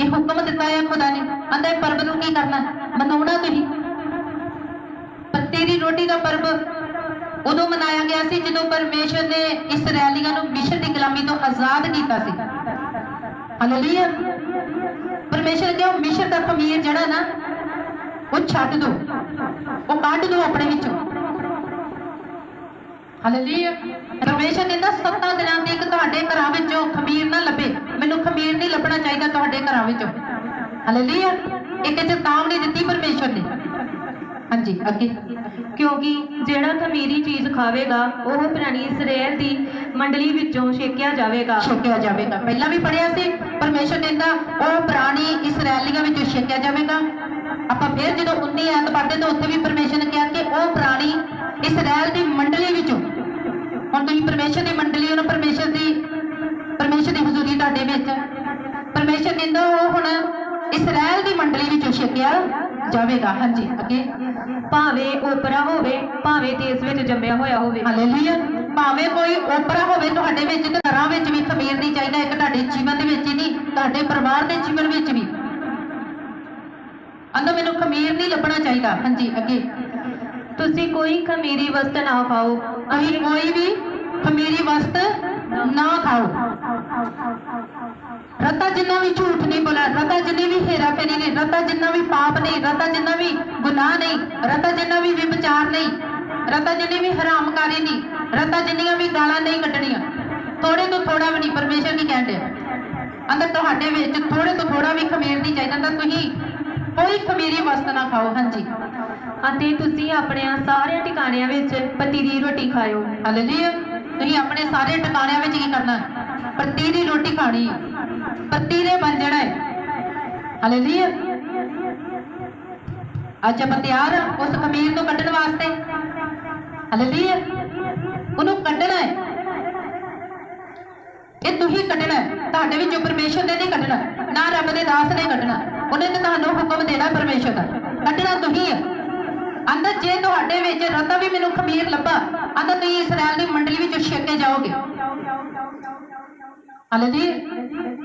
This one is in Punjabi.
ਇਹ ਹੁਕਮ ਦਿੱਤਾ ਹੈ ਖੁਦਾ ਨੇ। ਕਹਿੰਦਾ ਇਹ ਪਰਬ ਨੂੰ ਕੀ ਕਰਨਾ? ਮਨਾਉਣਾ ਤੁਸੀਂ। ਪੱਤੇ ਦੀ ਰੋਟੀ ਦਾ ਪਰਬ ਉਦੋਂ ਮਨਾਇਆ ਗਿਆ ਸੀ ਜਦੋਂ ਪਰਮੇਸ਼ਰ ਨੇ ਇਸرائیਲੀਆਂ ਨੂੰ ਮਿਸ਼ਰ ਦੀ ਗੁਲਾਮੀ ਤੋਂ ਆਜ਼ਾਦ ਕੀਤਾ ਸੀ। ਹਾਲੇਲੂਇਆ। ਪਰਮੇਸ਼ਰ ਕਹਿੰਦਾ ਮਿਸ਼ਰ ਦਾ ਖਮੀਰ ਜਿਹੜਾ ਨਾ, ਉਹ ਛੱਡ ਦਿਓ ਉਹ ਕੱਢ ਦਿਓ ਆਪਣੇ ਵਿੱਚੋਂ। ਹਾਲੇਲੂਇਆ। ਪਰਮੇਸ਼ਰ ਕਹਿੰਦਾ ਸੱਤਾਂ ਦਿਨਾਂ ਤੱਕ ਤੁਹਾਡੇ ਘਰਾਂ ਵਿੱਚੋਂ ਖਮੀਰ ਨਾ ਲੱਭੇ। ਆਪਣੇ ਘਰਾਂ ਵਿੱਚੋਂ। ਹਾਲੇਲੂਇਆ ਇਹ ਕਿਤੇ ਤਾਮ ਨਹੀਂ ਦਿੱਤੀ ਪਰਮੇਸ਼ਰ ਨੇ। ਹਾਂਜੀ, ਅੱਗੇ। ਕਿਉਂਕਿ ਜਿਹੜਾ ਖਮੀਰੀ ਚੀਜ਼ ਖਾਵੇਗਾ, ਉਹ ਪ੍ਰਾਣੀ ਇਸਰਾਇਲ ਦੀ ਮੰਡਲੀ ਵਿੱਚੋਂ ਛੇਕਿਆ ਜਾਵੇਗਾ। ਛੇਕਿਆ ਜਾਵੇਗਾ। ਪਹਿਲਾਂ ਵੀ ਪੜਿਆ ਸੀ ਪਰਮੇਸ਼ਰ ਕਹਿੰਦਾ ਉਹ ਪ੍ਰਾਣੀ ਇਸਰਾਇਲੀਆਂ ਵਿੱਚੋਂ ਛੇਕਿਆ ਜਾਵੇਗਾ। ਆਪਾਂ ਫਿਰ ਜਦੋਂ 19 ਐਤ ਪੜਦੇ ਤਾਂ ਉੱਥੇ ਵੀ ਪਰਮੇਸ਼ਰ ਨੇ ਕਿਹਾ ਕਿ ਉਹ ਪ੍ਰਾਣੀ ਇਸਰਾਇਲ ਦੀ ਮੰਡਲੀ ਵਿੱਚੋਂ। ਹੁਣ ਤੁਸੀਂ ਪਰਮੇਸ਼ਰ ਦੀ ਮੰਡਲੀ ਉਹਨਾਂ ਪਰਮੇਸ਼ਰ ਦੀ ਪਰਮੇਸ਼ਰ ਦੀ ਹਜ਼ੂਰੀ ਤੁਹਾਡੇ ਵਿੱਚ ਪਰਮੇਸ਼ਰ ਉਹ ਹੁਣ ਇਸਰਾਇਲ ਦੀ ਮੰਡਲੀ ਵਿੱਚੋਂ ਛਕਿਆ ਜਾਵੇਗਾ। ਹਾਂਜੀ, ਅੱਗੇ। ਭਾਵੇਂ ਓਪਰਾ ਹੋਵੇ, ਭਾਵੇਂ ਦੇਸ਼ ਵਿੱਚ ਜੰਮਿਆ ਹੋਇਆ ਹੋਵੇ। ਹਾਲੇਲੂਇਆ। ਭਾਵੇਂ ਕੋਈ ਓਪਰਾ ਹੋਵੇ, ਤੁਹਾਡੇ ਵਿੱਚ ਤੇ ਘਰਾਂ ਵਿੱਚ ਵੀ ਖਮੀਰ ਨਹੀਂ ਚਾਹੀਦਾ, ਇੱਕ ਤੁਹਾਡੇ ਜੀਵਨ ਦੇ ਵਿੱਚ ਹੀ ਨਹੀਂ, ਤੁਹਾਡੇ ਪਰਿਵਾਰ ਦੇ ਜੀਵਨ ਵਿੱਚ ਵੀ। ਅੰਦਰ ਮੈਨੂੰ ਖਮੀਰ ਨਹੀਂ ਲੱਭਣਾ ਚਾਹੀਦਾ। ਹਾਂਜੀ, ਅੱਗੇ। ਤੁਸੀਂ ਕੋਈ ਖਮੀਰੀ ਵਸਤ ਨਾ ਖਾਓ। ਅਸੀਂ ਕੋਈ ਵੀ ਖਮੀਰੀ ਵਸਤ ਨਾ ਖਾਓ। ਰਤਾ ਜਿੰਨਾ ਵੀ ਝੂਠ ਨਹੀਂ ਬੋਲਾ ਰਤਾ ਜਿੰਨੀ ਵੀ ਹੇਰਾ ਫੇਰੀ ਨਹੀਂ ਰਤਾ ਜਿੰਨਾ ਵੀ ਪਾਪ ਨਹੀਂ ਰਤਾ ਜਿੰਨਾ ਵੀ ਗੁਨਾਹ ਨਹੀਂ ਰਤਾ ਜਿੰਨਾ ਵੀ ਵਿਚਾਰ ਨਹੀਂ ਰਤਾ ਜਿੰਨੀ ਵੀ ਹਰਾਮਕਾਰੀ ਨਹੀਂ ਰਤਾ ਜਿੰਨੀਆਂ ਵੀ ਗਾਲਾਂ ਨਹੀਂ ਕੱਢਣੀਆਂ। ਥੋੜੇ ਤੋਂ ਥੋੜਾ ਵੀ ਨਹੀਂ ਪਰਮੇਸ਼ਰ ਕੀ ਕਹਿੰਦੇ ਅੰਦਰ ਤੁਹਾਡੇ ਵਿੱਚ ਥੋੜੇ ਤੋਂ ਥੋੜਾ ਵੀ ਖਮੀਰ ਨਹੀਂ ਚਾਹੀਦਾ ਤਾਂ ਤੁਸੀਂ ਕੋਈ ਖਮੀਰੀ ਵਸਤ ਨਾ ਖਾਓ ਹਾਂਜੀ। ਅਤੇ ਤੁਸੀਂ ਆਪਣੇ ਸਾਰੇ ਟਿਕਾਣਿਆਂ ਵਿੱਚ ਪਤੀ ਦੀ ਰੋਟੀ ਖਾਇਓ। ਹਾਲੇਲੂਇਆ ਤੁਸੀਂ ਆਪਣੇ ਸਾਰੇ ਟਿਕਾਣਿਆਂ ਵਿੱਚ ਕੀ ਕਰਨਾ? ਪੱਤੀ ਦੀ ਰੋਟੀ ਖਾਣੀ। ਪੱਤੀ ਦੇ ਬਣ ਜਾਣਾ ਹੈ। ਹਾਲੇਲੂਇਆ ਅੱਜ ਆਪਾਂ ਤਿਆਰ ਉਸ ਖਮੀਰ ਨੂੰ ਕੱਢਣ ਵਾਸਤੇ। ਹਾਲੇਲੂਇਆ ਉਹਨੂੰ ਕੱਢਣਾ ਹੈ। ਇਹ ਤੁਸੀਂ ਕੱਢਣਾ ਤੁਹਾਡੇ ਵਿੱਚੋਂ ਪਰਮੇਸ਼ਰ ਨੇ ਨਹੀਂ ਕੱਢਣਾ, ਨਾ ਰੱਬ ਦੇ ਦਾਸ ਨੇ ਕੱਢਣਾ। ਉਹਨੇ ਤਾਂ ਤੁਹਾਨੂੰ ਹੁਕਮ ਦੇਣਾ ਪਰਮੇਸ਼ਰ ਦਾ। ਕੱਢਣਾ ਤੁਸੀਂ ਹੈ। ਜੇ ਤੁਹਾਡੇ ਵਿੱਚ ਰਤਾ ਵੀ ਮੈਨੂੰ ਖਮੀਰ ਲੱਭਾ ਅੰਦਰ ਤੁਸੀਂ ਇਸਰਾਇਲ ਦੀ ਮੰਡਲੀ ਵਿੱਚ ਛੇਕੇ ਜਾਓਗੇ। ਹਾਲੇਲੂਇਆ